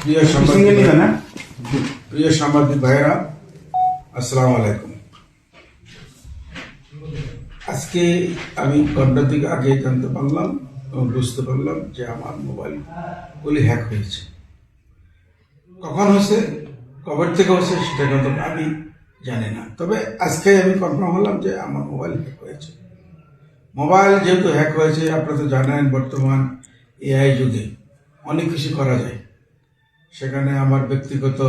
প্রিয় সাংবাদিক প্রিয় সাংবাদিক ভাইয়েরা আসসালামু আলাইকুম। আজকে আমি ঘণ্টার দিকে আগে জানতে পারলাম এবং বুঝতে পারলাম যে আমার মোবাইলগুলি হ্যাক হয়েছে। কখন হয়েছে কবে থেকে হয়েছে সেটা কিন্তু আমি জানি না। তবে আজকে আমি কনফার্ম হলাম যে আমার মোবাইল হ্যাক হয়েছে। মোবাইল যেহেতু হ্যাক হয়েছে আপনারা তো জানেন বর্তমান এআই যুগে। অনেক কিছু করা যায়। সেখানে আমার ব্যক্তিগত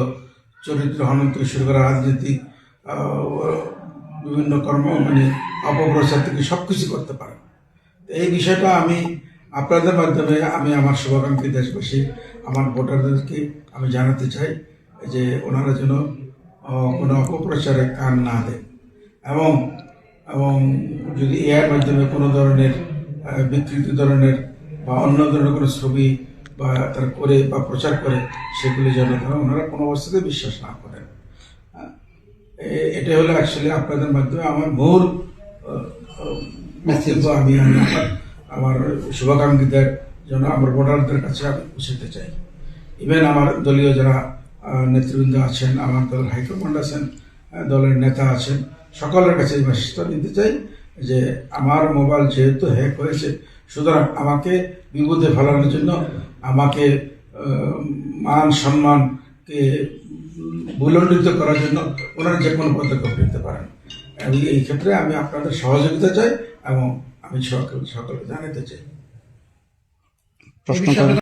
চরিত্র হনন থেকে শুরু করা রাজনীতি আহ, বিভিন্ন কর্ম মানে অপপ্রচার থেকে সব কিছু করতে পারে। এই বিষয়টা আমি আপনাদের মাধ্যমে আমি আমার শুভাকাঙ্ক্ষী দেশবাসী আমার ভোটারদেরকে আমি জানাতে চাই যে ওনারা যেন কোনো অপপ্রচারে কান না দেয় এবং এবং যদি এর মাধ্যমে কোনো ধরনের বিকৃতি ধরনের বা অন্য ধরনের কোনো ছবি বা তারা করে বা প্রচার করে সেগুলি যেন তারা ওনারা কোনো অবস্থাতে বিশ্বাস না করেন। এটা হলো অ্যাকচুয়ালি আপনাদের মাধ্যমে আমার মূল বক্তব্য। আমি আমি আমার আমার শুভাকাঙ্ক্ষীদের যেন আমার ভোটারদের কাছে আমি পৌঁছাতে চাই। ইভেন আমার দলীয় যারা নেতৃবৃন্দ আছেন আমার দলের হাইকমান্ড আছেন দলের নেতা আছেন সকলের কাছে এই মেসেজটা দিতে চাই যে আমার মোবাইল যেহেতু হ্যাক হয়েছে সুতরাং আমাকে বিপদে ফেলানোর জন্য আমাকে মান সম্মানকে বুলন্ডিত করার জন্য ওনারা যে কোনো পদক্ষেপ নিতে পারেন। এবং এই ক্ষেত্রে আমি আপনাদের সহযোগিতা চাই এবং আমি সকল সকলকে জানাতে চাই। প্রশ্ন